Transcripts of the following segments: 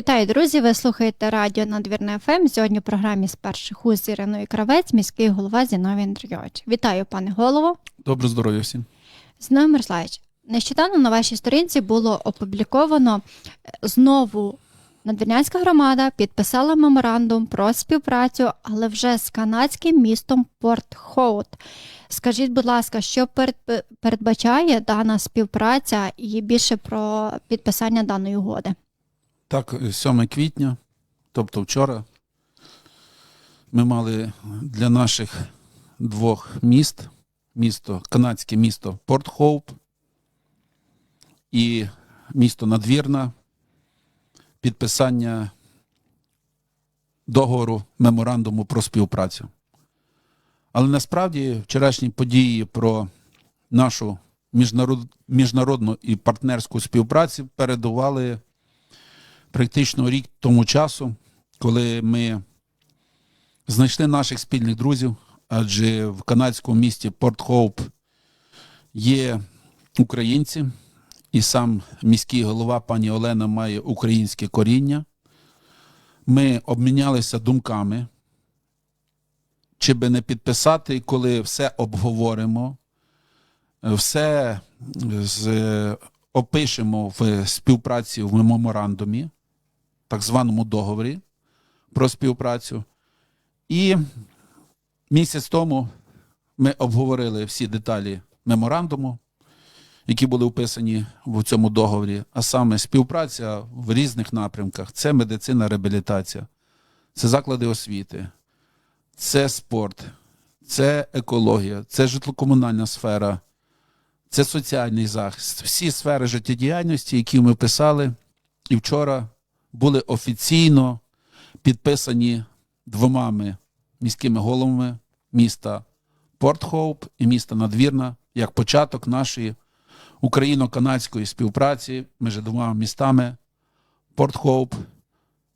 Вітаю, друзі! Ви слухаєте радіо Надвірне ФМ. Сьогодні в програмі з перших уст з Іриною Кравець, міський голова Зіновій Андрійович. Вітаю, пане голово. Добре здоров'я всім. Зіновій Мирославович, нещодавно на вашій сторінці було опубліковано е, знову Надвірнянська громада підписала меморандум про співпрацю, але вже з канадським містом Порт Хоут. Скажіть, будь ласка, що перед- передбачає дана співпраця і більше про підписання даної угоди? Так, 7 квітня, тобто вчора, ми мали для наших двох міст, місто, канадське місто Порт Хоуп і місто Надвірна, підписання договору меморандуму про співпрацю. Але насправді вчорашні події про нашу міжнародну і партнерську співпрацю передували практично рік тому часу, коли ми знайшли наших спільних друзів, адже в канадському місті Порт Хоуп є українці, і сам міський голова пані Олена має українське коріння. Ми обмінялися думками, чи би не підписати, коли все обговоримо, все з, опишемо в співпраці в меморандумі, так званому договорі про співпрацю. І місяць тому ми обговорили всі деталі меморандуму, які були вписані в цьому договорі, а саме співпраця в різних напрямках: це медицина, реабілітація, це заклади освіти, це спорт, це екологія, це житлокомунальна сфера, це соціальний захист. Всі сфери життєдіяльності, які ми писали, і вчора були офіційно підписані двома міськими головами міста Порт Хоуп і міста Надвірна як початок нашої україно-канадської співпраці між двома містами Порт Хоуп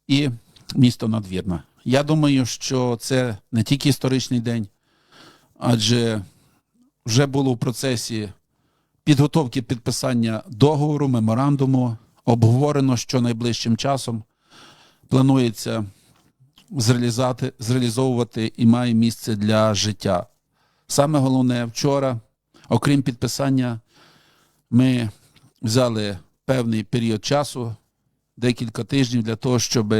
і місто Надвірна. Я думаю, що це не тільки історичний день, адже вже було в процесі підготовки підписання договору, меморандуму, обговорено, що найближчим часом планується зреалізати, зреалізовувати і має місце для життя. Саме головне, вчора, окрім підписання, ми взяли певний період часу, декілька тижнів для того, щоб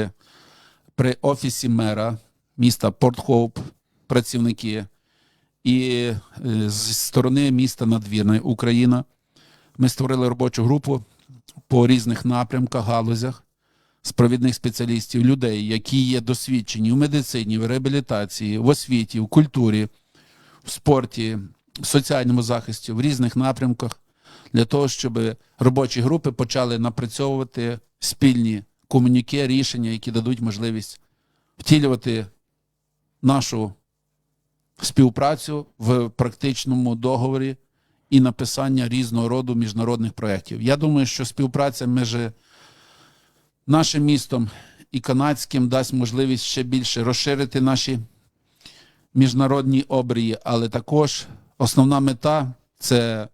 при офісі мера міста Порт Хоуп працівники і е, з сторони міста Надвірна Україна ми створили робочу групу по різних напрямках, галузях з спеціалістів, людей, які є досвідчені в медицині, в реабілітації, в освіті, в культурі, в спорті, в соціальному захисті, в різних напрямках, для того, щоб робочі групи почали напрацьовувати спільні комуніке, рішення, які дадуть можливість втілювати нашу співпрацю в практичному договорі і написання різного роду міжнародних проєктів. Я думаю, що співпраця між нашим містом і канадським дасть можливість ще більше розширити наші міжнародні обрії, але також основна мета це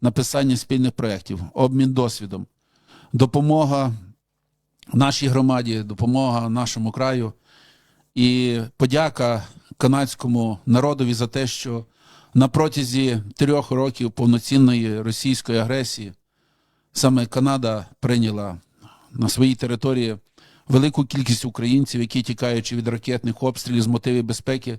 написання спільних проєктів, обмін досвідом, допомога нашій громаді, допомога нашому краю. І подяка канадському народові за те, що на протязі трьох років повноцінної російської агресії саме Канада прийняла на своїй території велику кількість українців, які, тікаючи від ракетних обстрілів з мотивів безпеки,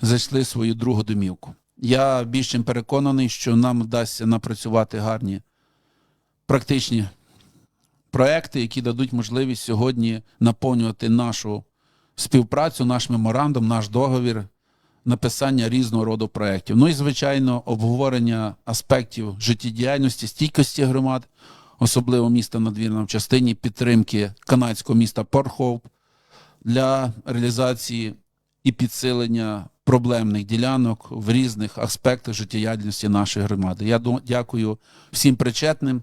зайшли свою другу домівку. Я більш чим переконаний, що нам вдасться напрацювати гарні практичні проекти, які дадуть можливість сьогодні наповнювати нашу співпрацю, наш меморандум, наш договір, написання різного роду проєктів. Ну і, звичайно, обговорення аспектів життєдіяльності, стійкості громад, особливо міста Надвірна в частині підтримки канадського міста Порхоуп для реалізації і підсилення проблемних ділянок в різних аспектах життєдіяльності нашої громади. Я дякую всім причетним.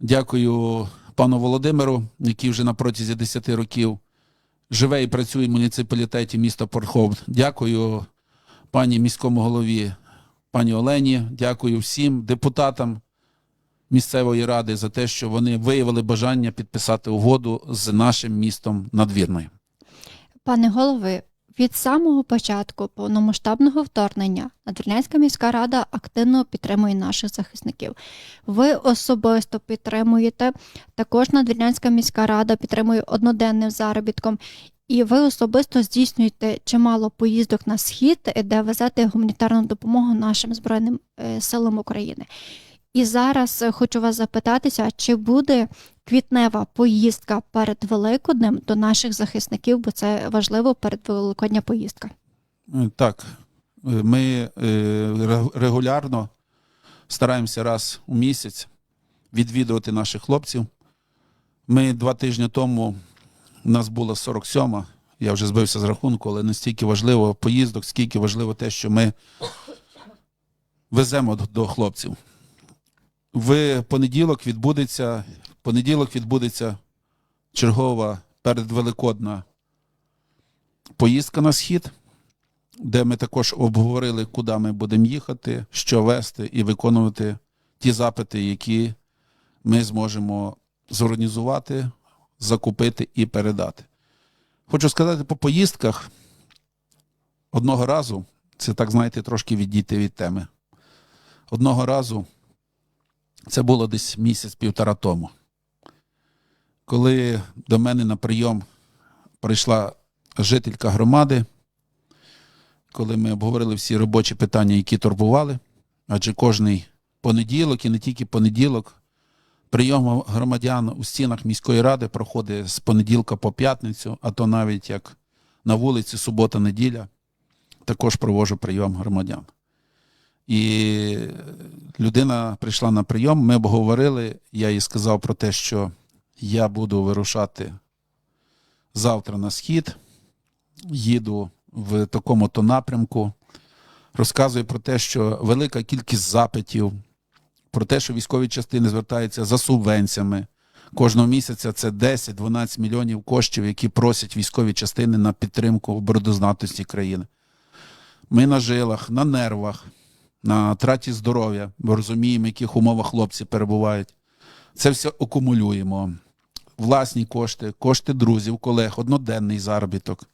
Дякую пану Володимиру, який вже на протязі 10 років живе і працює в муніципалітеті міста Порхов. Дякую пані міському голові, пані Олені. Дякую всім депутатам місцевої ради за те, що вони виявили бажання підписати угоду з нашим містом надвірною. Пане голови, від самого початку повномасштабного вторгнення Надвірнянська міська рада активно підтримує наших захисників. Ви особисто підтримуєте. Також Надвірнянська міська рада підтримує одноденним заробітком. І ви особисто здійснюєте чимало поїздок на схід, де везете гуманітарну допомогу нашим збройним е, силам України. І зараз е, хочу вас запитатися, чи буде квітнева поїздка перед Великоднем до наших захисників, бо це важливо перед Великодня поїздка. Е, Так, е, ми е, регулярно стараємося раз у місяць відвідувати наших хлопців. Ми два тижні тому, у нас була 47-ма, я вже збився з рахунку, але настільки важливо поїздок, скільки важливо те, що ми веземо до- хлопців. В понеділок відбудеться, понеділок відбудеться чергова передвеликодна поїздка на схід де ми також обговорили, куди ми будемо їхати, що вести і виконувати ті запити, які ми зможемо зорганізувати, закупити і передати. Хочу сказати по поїздках одного разу, це так, знаєте, трошки відійти від теми. Одного разу, це було десь місяць-півтора тому, коли до мене на прийом прийшла жителька громади коли ми обговорили всі робочі питання, які турбували. Адже кожний понеділок і не тільки понеділок, прийом громадян у стінах міської ради проходить з понеділка по п'ятницю, а то навіть як на вулиці субота-неділя, також проводжу прийом громадян. І людина прийшла на прийом, ми обговорили, я їй сказав про те, що я буду вирушати завтра на схід, їду в такому то напрямку. Розказує про те, що велика кількість запитів, про те, що військові частини звертаються за субвенціями. Кожного місяця це 10-12 мільйонів коштів, які просять військові частини на підтримку обороноздатності країни. Ми на жилах, на нервах, на траті здоров'я, бо розуміємо, в яких умовах хлопці перебувають. Це все акумулюємо. Власні кошти, кошти друзів, колег, одноденний заробіток.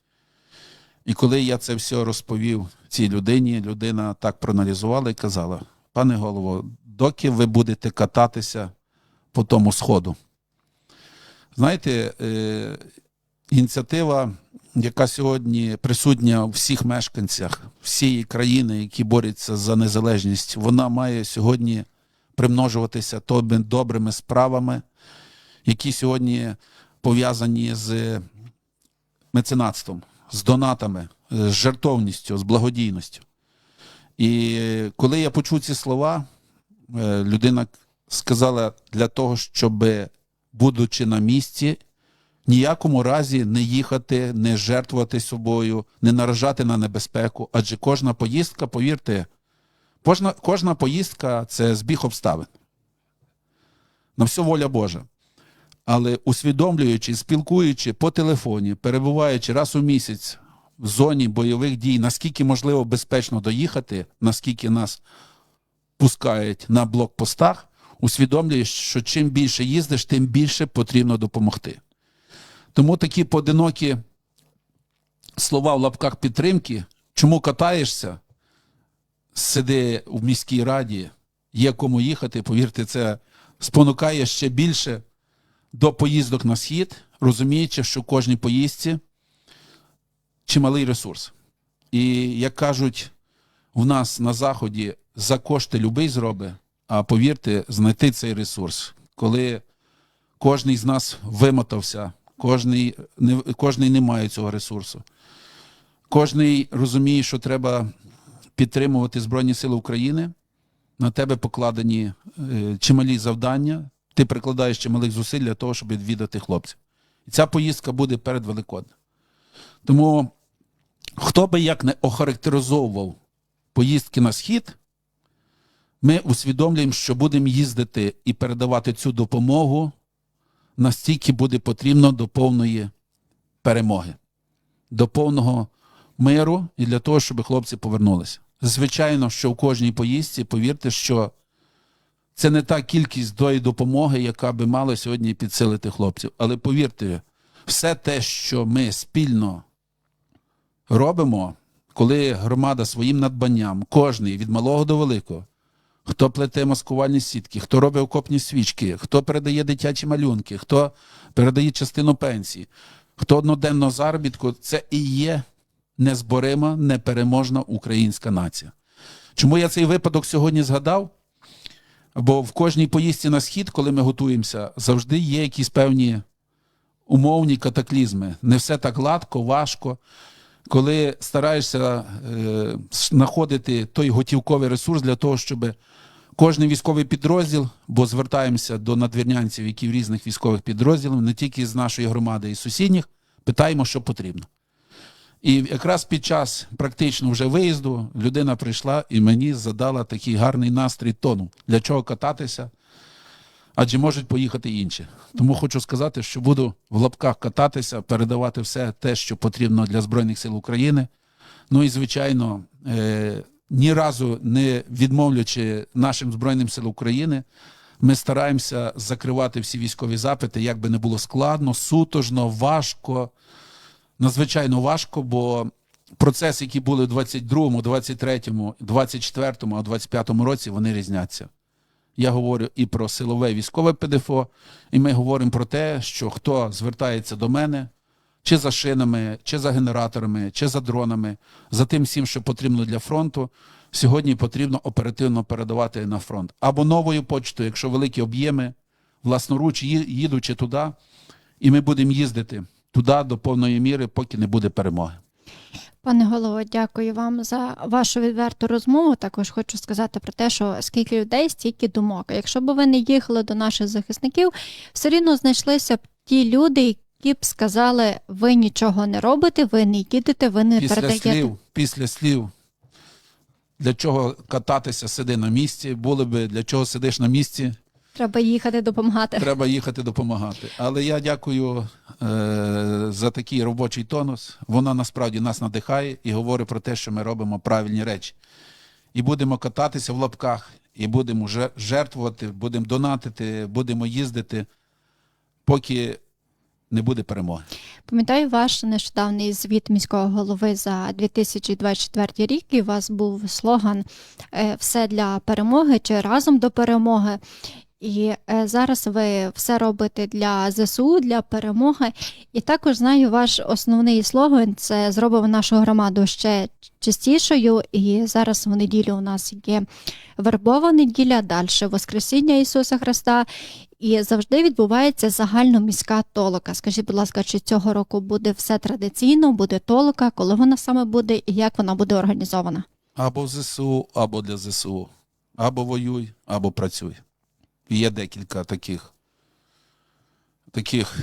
І коли я це все розповів цій людині, людина так проаналізувала і казала: пане голово, доки ви будете кататися по тому сходу? Знаєте, е, ініціатива, яка сьогодні присутня у всіх мешканцях всієї країни, які борються за незалежність, вона має сьогодні примножуватися добрими справами, які сьогодні пов'язані з меценатством з донатами, з жертовністю, з благодійністю. І коли я почув ці слова, е, людина сказала для того, щоб, будучи на місці, ніякому разі не їхати, не жертвувати собою, не наражати на небезпеку. Адже кожна поїздка, повірте, кожна, кожна поїздка це збіг обставин. На все воля Божа але усвідомлюючи, спілкуючи по телефоні, перебуваючи раз у місяць в зоні бойових дій, наскільки можливо безпечно доїхати, наскільки нас пускають на блокпостах, усвідомлюєш, що чим більше їздиш, тим більше потрібно допомогти. Тому такі поодинокі слова в лапках підтримки, чому катаєшся, сиди в міській раді, є кому їхати, повірте, це спонукає ще більше до поїздок на схід, розуміючи, що в кожній поїздці чималий ресурс. І як кажуть, в нас на заході за кошти любий зробить, а повірте, знайти цей ресурс, коли кожний з нас вимотався, кожний не, кожний не має цього ресурсу. Кожний розуміє, що треба підтримувати Збройні Сили України. На тебе покладені е, чималі завдання, ти прикладаєш чималих зусиль для того, щоб відвідати хлопців. І ця поїздка буде перед Великоднем. Тому хто би як не охарактеризовував поїздки на схід, ми усвідомлюємо, що будемо їздити і передавати цю допомогу настільки буде потрібно до повної перемоги, до повного миру і для того, щоб хлопці повернулися. Звичайно, що в кожній поїздці, повірте, що це не та кількість тої допомоги, яка би мала сьогодні підсилити хлопців. Але повірте, все те, що ми спільно робимо, коли громада своїм надбанням, кожний від малого до великого, хто плете маскувальні сітки, хто робить окопні свічки, хто передає дитячі малюнки, хто передає частину пенсії, хто одноденного заробітку, це і є незборима, непереможна українська нація. Чому я цей випадок сьогодні згадав? Бо в кожній поїздці на схід, коли ми готуємося, завжди є якісь певні умовні катаклізми. Не все так гладко, важко. Коли стараєшся е, знаходити той готівковий ресурс для того, щоб кожен військовий підрозділ, бо звертаємося до надвірнянців, які в різних військових підрозділах, не тільки з нашої громади і сусідніх, питаємо, що потрібно. І якраз під час практично вже виїзду людина прийшла і мені задала такий гарний настрій тону. Для чого кататися? Адже можуть поїхати інші. Тому хочу сказати, що буду в лапках кататися, передавати все те, що потрібно для Збройних сил України. Ну і, звичайно, е, ні разу не відмовлячи нашим Збройним силам України, ми стараємося закривати всі військові запити, як би не було складно, сутожно, важко надзвичайно важко, бо процеси, які були в 22-му, 23-му, 24-му, а 25-му році, вони різняться. Я говорю і про силове військове ПДФО, і ми говоримо про те, що хто звертається до мене, чи за шинами, чи за генераторами, чи за дронами, за тим всім, що потрібно для фронту, сьогодні потрібно оперативно передавати на фронт. Або новою почтою, якщо великі об'єми, власноруч їдучи туди, і ми будемо їздити туди до повної міри, поки не буде перемоги. Пане голово, дякую вам за вашу відверту розмову. Також хочу сказати про те, що скільки людей, стільки думок. Якщо б ви не їхали до наших захисників, все рівно знайшлися б ті люди, які б сказали, ви нічого не робите, ви не їдете, ви не Після передаєте. слів, після слів, для чого кататися, сиди на місці, було би для чого сидиш на місці, Треба їхати допомагати. треба їхати допомагати. Але я дякую е, за такий робочий тонус. Вона насправді нас надихає і говорить про те, що ми робимо правильні речі. І будемо кататися в лапках, і будемо же- жертвувати, будемо донатити, будемо їздити, поки не буде перемоги. Пам'ятаю ваш нещодавний звіт міського голови за 2024 рік. І у вас був слоган е, Все для перемоги чи разом до перемоги. І е, зараз ви все робите для ЗСУ, для перемоги. І також знаю, ваш основний слоган це зробимо нашу громаду ще чистішою. І зараз в неділю у нас є вербова неділя, далі Воскресіння Ісуса Христа. І завжди відбувається загальноміська толока. Скажіть, будь ласка, чи цього року буде все традиційно, буде толока, коли вона саме буде і як вона буде організована? Або ЗСУ, або для ЗСУ. Або воюй, або працюй. Є декілька таких, таких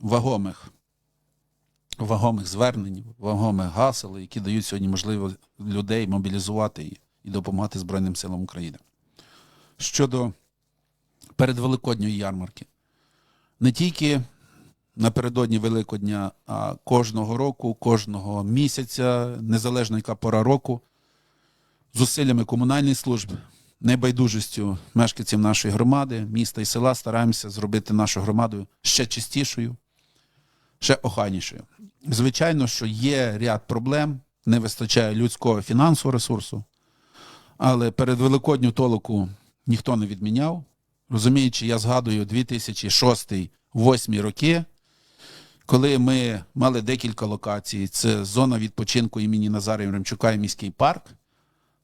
вагомих, вагомих звернень, вагомих гасел, які дають сьогодні можливість людей мобілізувати і, і допомагати Збройним силам України. Щодо передвеликодньої ярмарки, не тільки напередодні Великодня, а кожного року, кожного місяця, незалежно яка пора року, зусиллями комунальних служб, небайдужістю мешканців нашої громади, міста і села стараємося зробити нашу громаду ще чистішою, ще охайнішою. Звичайно, що є ряд проблем, не вистачає людського фінансового ресурсу, але перед Великодню толоку ніхто не відміняв. Розуміючи, я згадую 2006-2008 роки, коли ми мали декілька локацій, це зона відпочинку імені Назара Єремчука і міський парк,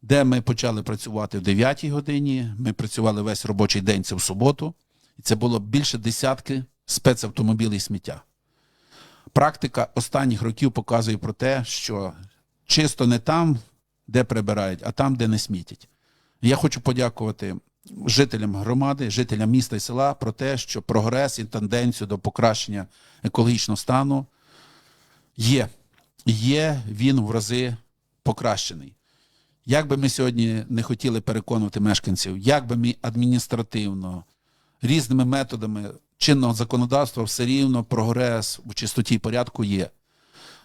де ми почали працювати в 9 годині. Ми працювали весь робочий день, це в суботу, і це було більше десятки спецавтомобілів сміття. Практика останніх років показує про те, що чисто не там, де прибирають, а там, де не смітять. Я хочу подякувати жителям громади, жителям міста і села про те, що прогрес і тенденцію до покращення екологічного стану є. Є він в рази покращений. Як би ми сьогодні не хотіли переконувати мешканців, як би ми адміністративно, різними методами чинного законодавства все рівно прогрес у чистоті і порядку є.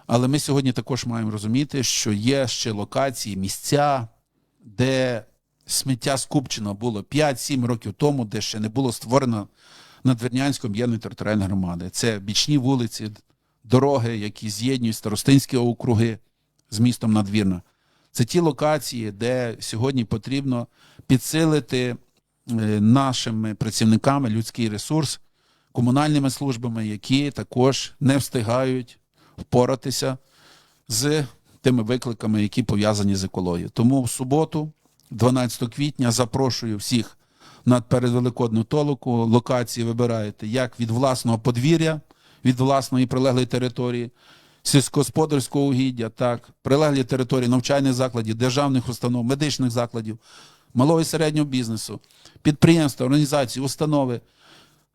Але ми сьогодні також маємо розуміти, що є ще локації, місця, де сміття скупчено було 5-7 років тому, де ще не було створено Надвірнянської об'єднаної територіальної громади. Це бічні вулиці, дороги, які з'єднують старостинські округи з містом Надвірна. Це ті локації, де сьогодні потрібно підсилити е, нашими працівниками людський ресурс, комунальними службами, які також не встигають впоратися з тими викликами, які пов'язані з екологією. Тому в суботу, 12 квітня, запрошую всіх на передвеликодну толоку. Локації вибираєте як від власного подвір'я, від власної прилеглої території, сільськогосподарського угіддя, так, прилеглі території навчальних закладів, державних установ, медичних закладів, малого і середнього бізнесу, підприємства, організації, установи,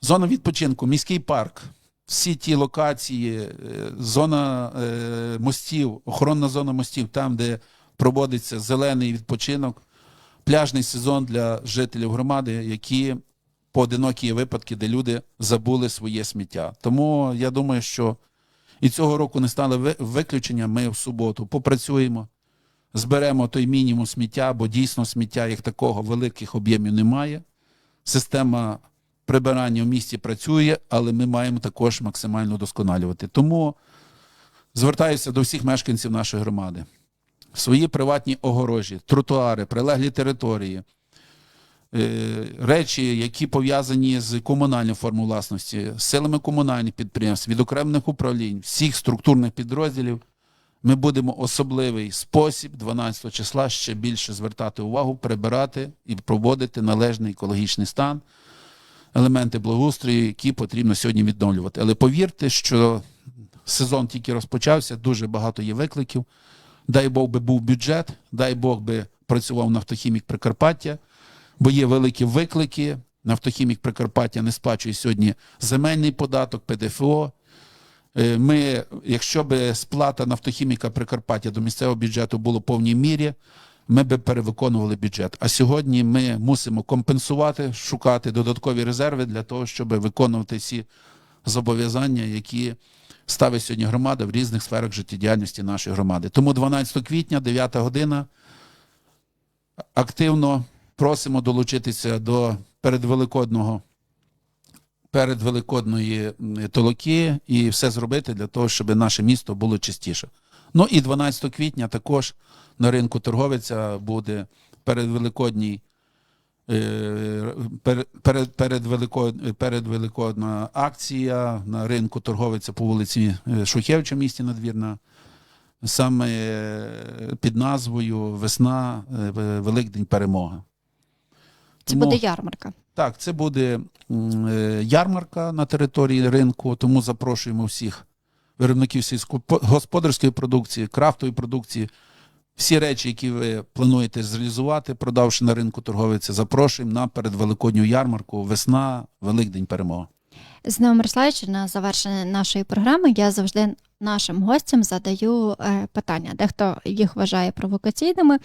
зона відпочинку, міський парк, всі ті локації, е, зона е, мостів, охоронна зона мостів, там, де проводиться зелений відпочинок, пляжний сезон для жителів громади, які поодинокі випадки, де люди забули своє сміття. Тому я думаю, що і цього року не стало виключення. Ми в суботу попрацюємо, зберемо той мінімум сміття, бо дійсно сміття як такого великих об'ємів немає. Система прибирання в місті працює, але ми маємо також максимально удосконалювати. Тому звертаюся до всіх мешканців нашої громади. Свої приватні огорожі, тротуари, прилеглі території, речі, які пов'язані з комунальною формою власності, з силами комунальних підприємств, відокремлених управлінь, всіх структурних підрозділів. Ми будемо особливий спосіб 12 числа ще більше звертати увагу, прибирати і проводити належний екологічний стан, елементи благоустрою, які потрібно сьогодні відновлювати. Але повірте, що сезон тільки розпочався, дуже багато є викликів. Дай Бог би був бюджет, дай Бог би працював нафтохімік Прикарпаття, бо є великі виклики. Нафтохімік Прикарпаття не сплачує сьогодні земельний податок, ПДФО. Е, Ми, якщо б сплата нафтохіміка Прикарпаття до місцевого бюджету було в повній мірі, ми б перевиконували бюджет. А сьогодні ми мусимо компенсувати, шукати додаткові резерви для того, щоб виконувати всі зобов'язання, які ставить сьогодні громада в різних сферах життєдіяльності нашої громади. Тому 12 квітня, 9 година, активно просимо долучитися до передвеликодного передвеликодної толоки і все зробити для того, щоб наше місто було чистіше. Ну і 12 квітня також на ринку торговиця буде передвеликодній е, перед, перед, передвелико- передвеликодна акція на ринку торговиця по вулиці е, Шухевича місті Надвірна. Саме е, під назвою Весна, Великдень Перемога. Це Тому- буде ярмарка. так, це буде е, ярмарка на території ринку, тому запрошуємо всіх виробників сільськогосподарської продукції, крафтової продукції. Всі речі, які ви плануєте зреалізувати, продавши на ринку торговиці, запрошуємо на передвеликодню ярмарку Весна, Великдень Перемога. З Новим Мирославовичем, на завершення нашої програми я завжди нашим гостям задаю е, питання. Дехто їх вважає провокаційними.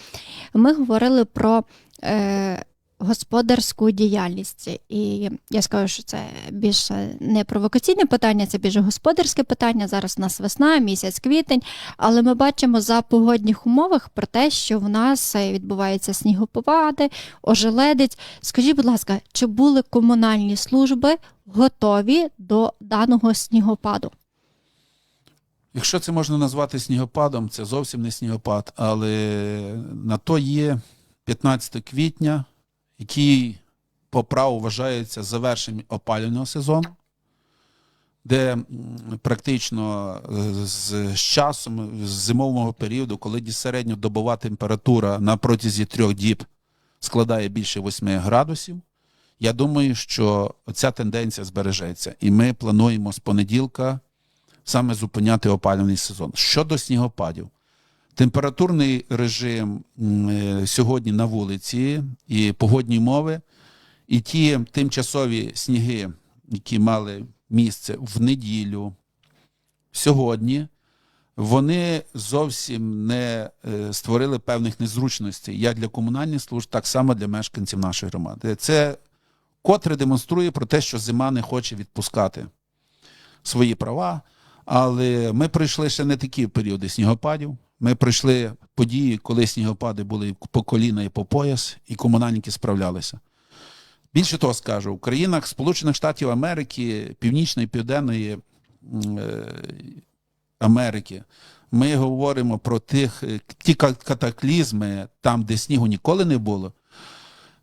Ми говорили про е, господарську діяльність. І я скажу, що це більше не провокаційне питання, це більше господарське питання. Зараз у нас весна, місяць квітень, але ми бачимо за погодних умовах про те, що в нас е, відбуваються снігоповади, ожеледець. Скажіть, будь ласка, чи були комунальні служби готові до даного снігопаду? Якщо це можна назвати снігопадом, це зовсім не снігопад, але на то є 15 квітня, який по праву вважається завершенням опалювального сезону, де практично е, з, з часом, з зимового періоду, коли середньодобова температура на протязі трьох діб складає більше 8 градусів, я думаю, що ця тенденція збережеться. І ми плануємо з понеділка саме зупиняти опалювальний сезон. Щодо снігопадів, температурний режим е, сьогодні на вулиці і погодні умови, і ті тимчасові сніги, які мали місце в неділю, сьогодні, вони зовсім не е, створили певних незручностей як для комунальних служб, так само для мешканців нашої громади. Це котре демонструє про те, що зима не хоче відпускати свої права. Але ми пройшли ще не такі періоди снігопадів. Ми пройшли події, коли снігопади були по коліна і по пояс, і комунальники справлялися. Більше того скажу, в країнах Сполучених Штатів Америки, Північної і Південної е, Америки, ми говоримо про тих, е, ті ка- катаклізми, там, де снігу ніколи не було,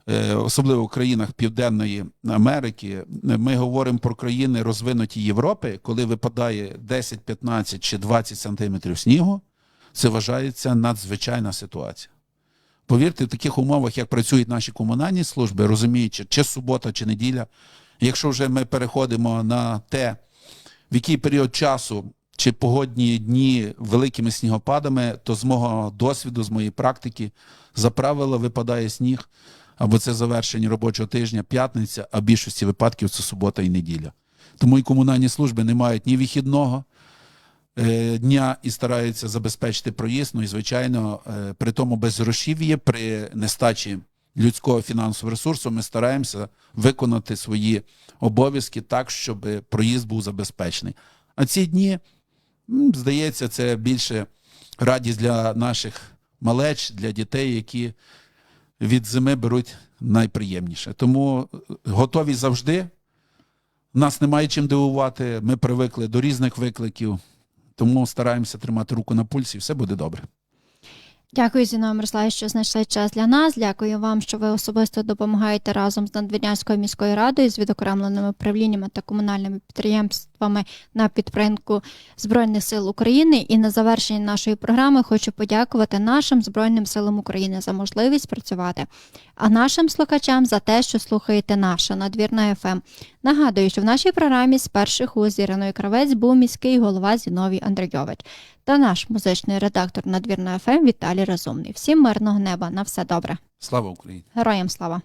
е, особливо в країнах Південної Америки. Ми говоримо про країни розвинуті Європи, коли випадає 10, 15 чи 20 сантиметрів снігу, це вважається надзвичайна ситуація. Повірте, в таких умовах, як працюють наші комунальні служби, розуміючи, чи субота, чи неділя, якщо вже ми переходимо на те, в який період часу чи погодні дні великими снігопадами, то з мого досвіду, з моєї практики, за правило, випадає сніг, або це завершення робочого тижня, п'ятниця, а в більшості випадків це субота і неділя. Тому і комунальні служби не мають ні вихідного дня і стараються забезпечити проїзд. Ну і звичайно, е, при тому безгрошів'ї, при нестачі людського фінансового ресурсу, ми стараємося виконати свої обов'язки так, щоб проїзд був забезпечений. А ці дні, здається, це більше радість для наших малеч, для дітей, які від зими беруть найприємніше. Тому е, готові завжди. Нас немає чим дивувати. Ми привикли до різних викликів, тому стараємося тримати руку на пульсі, і все буде добре. Дякую, Зіно Мирославі, що знайшли час для нас. Дякую вам, що ви особисто допомагаєте разом з Надвірнянською міською радою, з відокремленими управліннями та комунальними підприємствами на підтримку Збройних сил України. І на завершення нашої програми хочу подякувати нашим Збройним силам України за можливість працювати, а нашим слухачам за те, що слухаєте наша надвірна ФМ. Нагадую, що в нашій програмі з перших уст Іриною Кравець був міський голова Зіновій Андрійович та наш музичний редактор надвірної ФМ Віталій Розумний. Всім мирного неба, на все добре. Слава Україні! Героям слава!